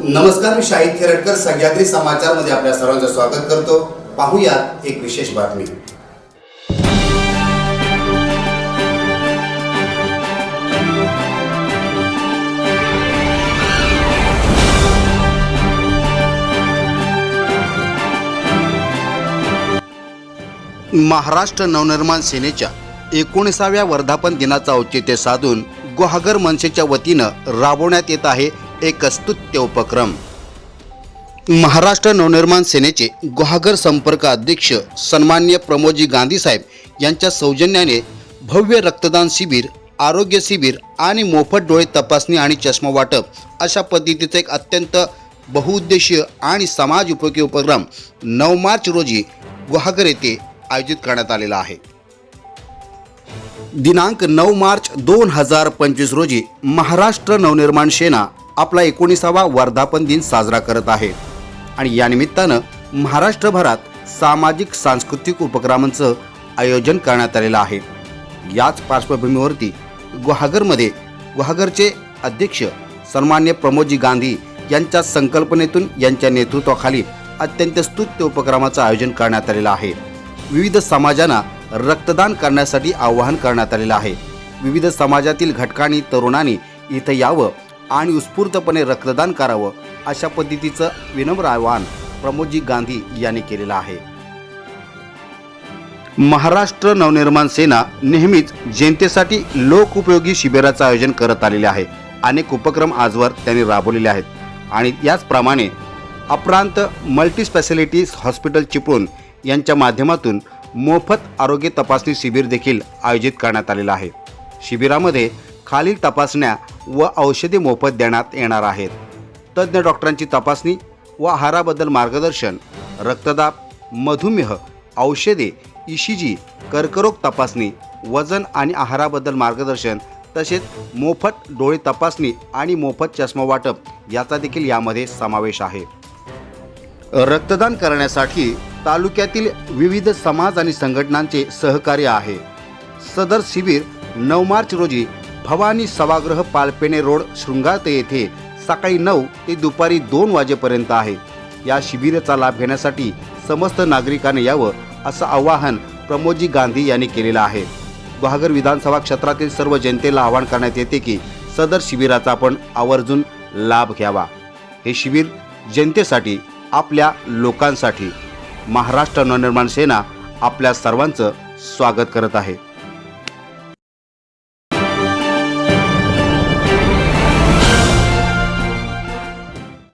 नमस्कार मी शाहिद खेरटकर सह्याद्री समाचारमध्ये आपल्या सर्वांचं स्वागत करतो. पाहूयात एक विशेष बातमी. महाराष्ट्र नवनिर्माण सेनेच्या एकोणीसाव्या वर्धापन दिनाचं औचित्य साधून गुहागर मनसेच्या वतीनं राबवण्यात येत आहे एक स्तुत्य उपक्रम. महाराष्ट्र नवनिर्माण सेनेचे गुहागर संपर्क अध्यक्ष सन्मान्य प्रमोदजी गांधी साहेब यांच्या सौजन्याने भव्य रक्तदान शिबिर आरोग्य शिबिर आणि मोफत डोळे तपासणी आणि चष्मा वाटप अशा पद्धतीचा एक अत्यंत बहुउद्देशीय आणि समाज उपयोगी उपक्रम नऊ मार्च रोजी गुहागर येथे आयोजित करण्यात आलेला आहे. दिनांक नऊ मार्च दोन हजार पंचवीस रोजी महाराष्ट्र नवनिर्माण सेना आपला एकोणीसावा वर्धापन दिन साजरा करत आहे. आणि या निमित्तानं महाराष्ट्रभरात सामाजिक सांस्कृतिक उपक्रमांचं आयोजन करण्यात आलेलं आहे. याच पार्श्वभूमीवरती गुहागरमध्ये गुहागरचे अध्यक्ष सन्मान्य प्रमोदजी गांधी यांच्या संकल्पनेतून यांच्या नेतृत्वाखाली अत्यंत स्तुत्य उपक्रमाचं आयोजन करण्यात आलेलं आहे. विविध समाजांना रक्तदान करण्यासाठी आवाहन करण्यात आलेलं आहे. विविध समाजातील घटकांनी तरुणांनी इथं यावं आणि उत्स्फूर्तपणे रक्तदान करावं अशा पद्धतीचं विनम्र आवाहन प्रमोदजी गांधी यांनी केलेलं आहे. महाराष्ट्र नवनिर्माण सेना नेहमीच जनतेसाठी लोकउपयोगी शिबिराचं आयोजन करत आलेले आहे. अनेक उपक्रम आजवर त्यांनी राबवलेले आहेत. आणि याचप्रमाणे Aparant multi specialities hospital Chiplun यांच्या माध्यमातून मोफत आरोग्य तपासणी शिबिर देखील आयोजित करण्यात आलेलं आहे. शिबिरामध्ये खालील तपासण्या व औषधे मोफत देण्यात येणार आहेत. तज्ज्ञ डॉक्टरांची तपासणी व आहाराबद्दल मार्गदर्शन रक्तदाब मधुमेह औषधे इशिजी कर्करोग तपासणी वजन आणि आहाराबद्दल मार्गदर्शन तसेच मोफत डोळे तपासणी आणि मोफत चष्मा वाटप याचा देखील यामध्ये समावेश आहे. रक्तदान करण्यासाठी तालुक्यातील विविध समाज आणि संघटनांचे सहकार्य आहे. सदर शिबिर नऊ मार्च रोजी भवानी सभागृह पालपेणे रोड शृंगारते येथे सकाळी नऊ ते दुपारी दोन वाजेपर्यंत आहे. या शिबिराचा लाभ घेण्यासाठी समस्त नागरिकांनी यावं असं आवाहन प्रमोदजी गांधी यांनी केलेलं आहे. गुहागर विधानसभा क्षेत्रातील सर्व जनतेला आवाहन करण्यात येते की सदर शिबिराचा आपण आवर्जून लाभ घ्यावा. हे शिबिर जनतेसाठी आपल्या लोकांसाठी. महाराष्ट्र नवनिर्माण सेना आपल्या सर्वांचं स्वागत करत आहे.